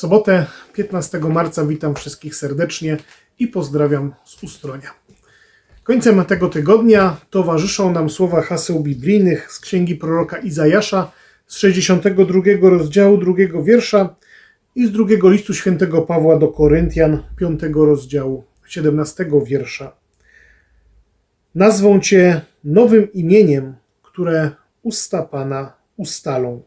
sobotę 15 marca witam wszystkich serdecznie i pozdrawiam z Ustronia. Końcem tego tygodnia towarzyszą nam słowa haseł biblijnych z księgi proroka Izajasza z 62 rozdziału drugiego wiersza i z drugiego listu świętego Pawła do Koryntian 5 rozdziału 17 wiersza. Nazwą Cię nowym imieniem, które usta Pana ustalą.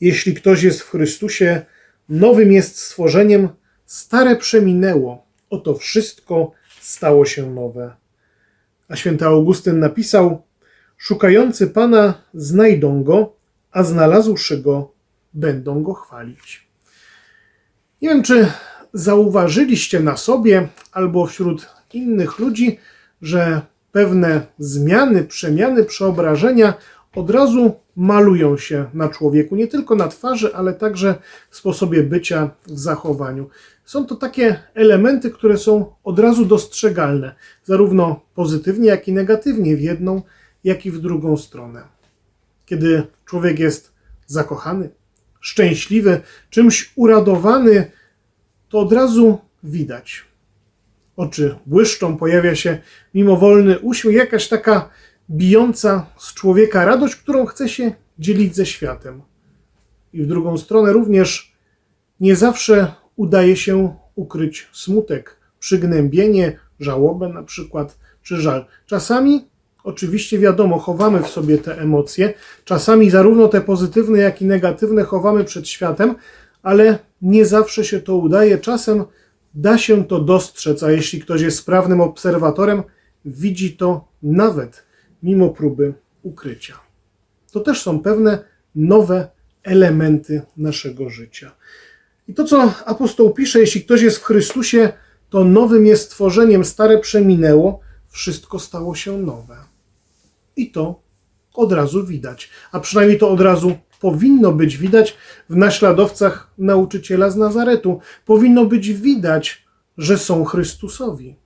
Jeśli ktoś jest w Chrystusie, nowym jest stworzeniem, stare przeminęło, oto wszystko stało się nowe. A święty Augustyn napisał: Szukający Pana znajdą go, a znalazłszy go, będą go chwalić. Nie wiem, czy zauważyliście na sobie albo wśród innych ludzi, że pewne zmiany, przemiany, przeobrażenia od razu malują się na człowieku, nie tylko na twarzy, ale także w sposobie bycia, w zachowaniu. Są to takie elementy, które są od razu dostrzegalne, zarówno pozytywnie, jak i negatywnie, w jedną, jak i w drugą stronę. Kiedy człowiek jest zakochany, szczęśliwy, czymś uradowany, to od razu widać. Oczy błyszczą, pojawia się mimowolny uśmiech, jakaś taka bijąca z człowieka radość, którą chce się dzielić ze światem. I w drugą stronę również nie zawsze udaje się ukryć smutek, przygnębienie, żałobę na przykład, czy żal. Czasami, oczywiście wiadomo, chowamy w sobie te emocje, czasami zarówno te pozytywne, jak i negatywne chowamy przed światem, ale nie zawsze się to udaje. Czasem da się to dostrzec, a jeśli ktoś jest sprawnym obserwatorem, widzi to nawet mimo próby ukrycia. To też są pewne nowe elementy naszego życia. I to, co apostoł pisze, jeśli ktoś jest w Chrystusie, to nowym jest stworzeniem, stare przeminęło, wszystko stało się nowe. I to od razu widać, a przynajmniej to od razu powinno być widać w naśladowcach nauczyciela z Nazaretu. Powinno być widać, że są Chrystusowi.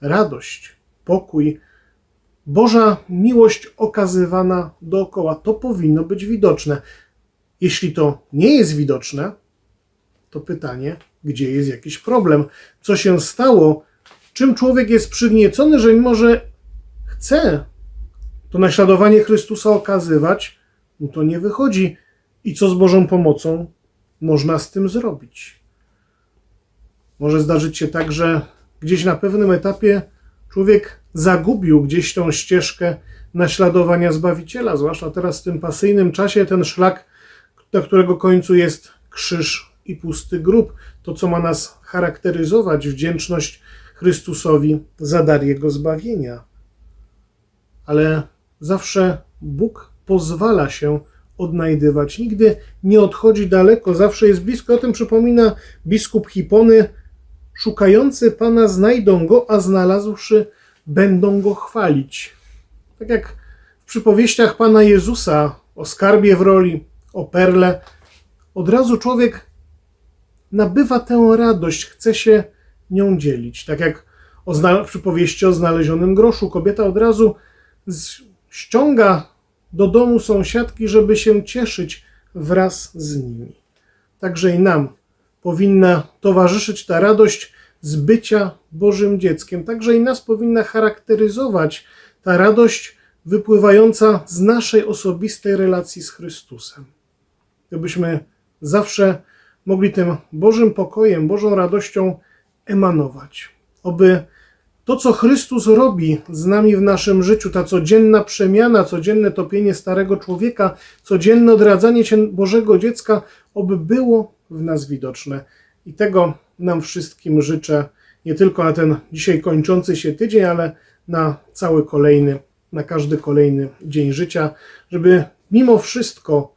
Radość, pokój, Boża miłość okazywana dookoła, to powinno być widoczne. Jeśli to nie jest widoczne, to pytanie, gdzie jest jakiś problem? Co się stało? Czym człowiek jest przygniecony, że mimo, że chce to naśladowanie Chrystusa okazywać, no to nie wychodzi. I co z Bożą pomocą można z tym zrobić? Może zdarzyć się tak, że gdzieś na pewnym etapie człowiek zagubił gdzieś tą ścieżkę naśladowania Zbawiciela, zwłaszcza teraz w tym pasyjnym czasie, ten szlak, na którego końcu jest krzyż i pusty grób, to co ma nas charakteryzować, wdzięczność Chrystusowi za dar Jego zbawienia. Ale zawsze Bóg pozwala się odnajdywać, nigdy nie odchodzi daleko, zawsze jest blisko. O tym przypomina biskup Hipony, szukający Pana znajdą Go, a znalazłszy będą Go chwalić. Tak jak w przypowieściach Pana Jezusa o skarbie w roli, o perle, od razu człowiek nabywa tę radość, chce się nią dzielić. Tak jak o w przypowieści o znalezionym groszu, kobieta od razu ściąga do domu sąsiadki, żeby się cieszyć wraz z nimi. Także i nam powinna towarzyszyć ta radość z bycia Bożym dzieckiem. Także i nas powinna charakteryzować ta radość wypływająca z naszej osobistej relacji z Chrystusem. Gdybyśmy zawsze mogli tym Bożym pokojem, Bożą radością emanować. Oby to, co Chrystus robi z nami w naszym życiu, ta codzienna przemiana, codzienne topienie starego człowieka, codzienne odradzanie się Bożego dziecka, oby było w nas widoczne. I tego nam wszystkim życzę, nie tylko na ten dzisiaj kończący się tydzień, ale na cały kolejny, na każdy kolejny dzień życia, żeby mimo wszystko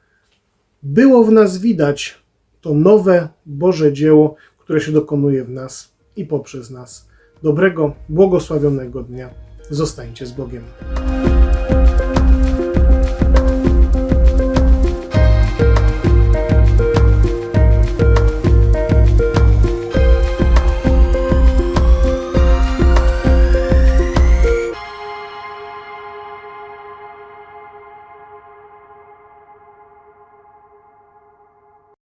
było w nas widać to nowe Boże dzieło, które się dokonuje w nas i poprzez nas. Dobrego, błogosławionego dnia. Zostańcie z Bogiem.